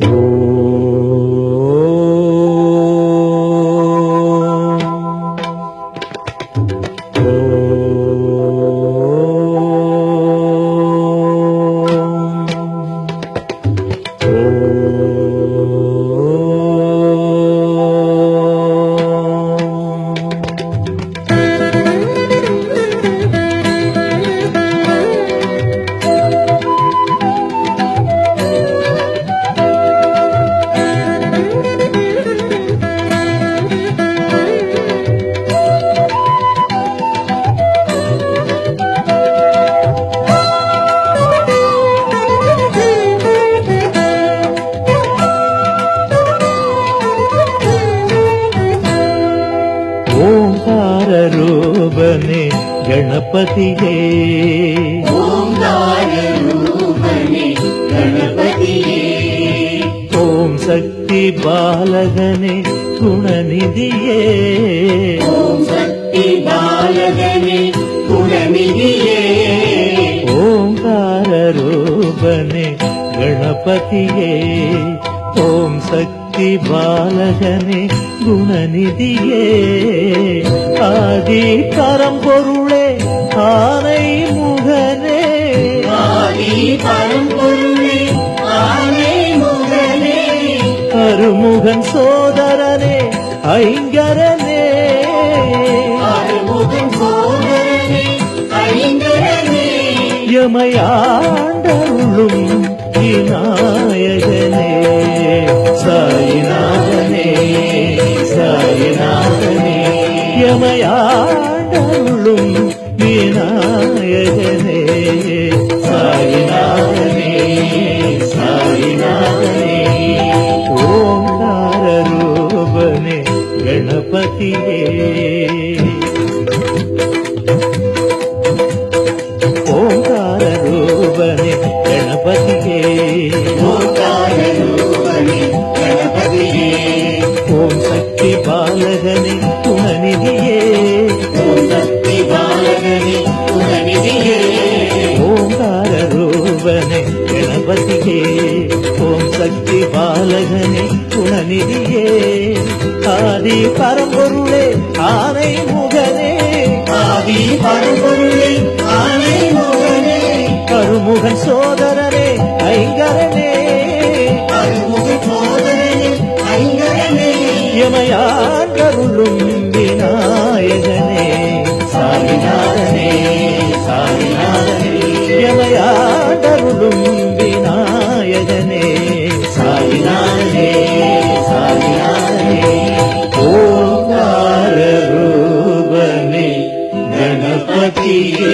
Oh. ರೂಪನೆ ಗಣಪತಿಯೇ Om Shakti ಬಾಲಗನೆ ಗುಣನಿಧಿಯೇ ಓಂಕಾರ ರೂಪನೆ ಗಣಪತಿಯೇ ಓಂ ಶಕ್ತಿ ಬಾಲಗನೆ ಗುಣನಿಧಿಯೇ ஆதி பரம்பொருளே ஆனை முகனே. ஆதி பரம்பொருளே ஆனை முகனே. அருமுகன் சோதரனே ஐங்கரனே. அருமுகன் சோதரனே ஐங்கரனே. யமையாண்டருளும் விநாயகனே. சாயிநாதனே யமையாண்டருளும் விநாயகனே. சாயிநாதனே சாயிநாதனே ஓங்கார ரூபனே கணபதியே. ஓங்கார ரூபனே கணபதியே. ஓங்கார ரூபனே கணபதியே. ஓம் சக்தி பாலகனே பாலகனே குணநிதியே ஓங்கார ரூபனே கணபதியே. ஓம் சக்தி பாலகனே குணநிதியே. ஆதி பரம்பொருளே ஆனை முகனே. ஆதி பரம்பொருளே ஆனை முகனே. கருமுகன் சோதரனே ஐங்கரனே. கருமுகன் சோதரனே ஐங்கரனே. யமையான் கருளும் விநாயகன். சாமிநாதனே சாமிநாதனே யமயாண்டருளும் விநாயகனே சாமிநாதனே சாமிநாதனே ஓங்கார ரூபனே கணபதியே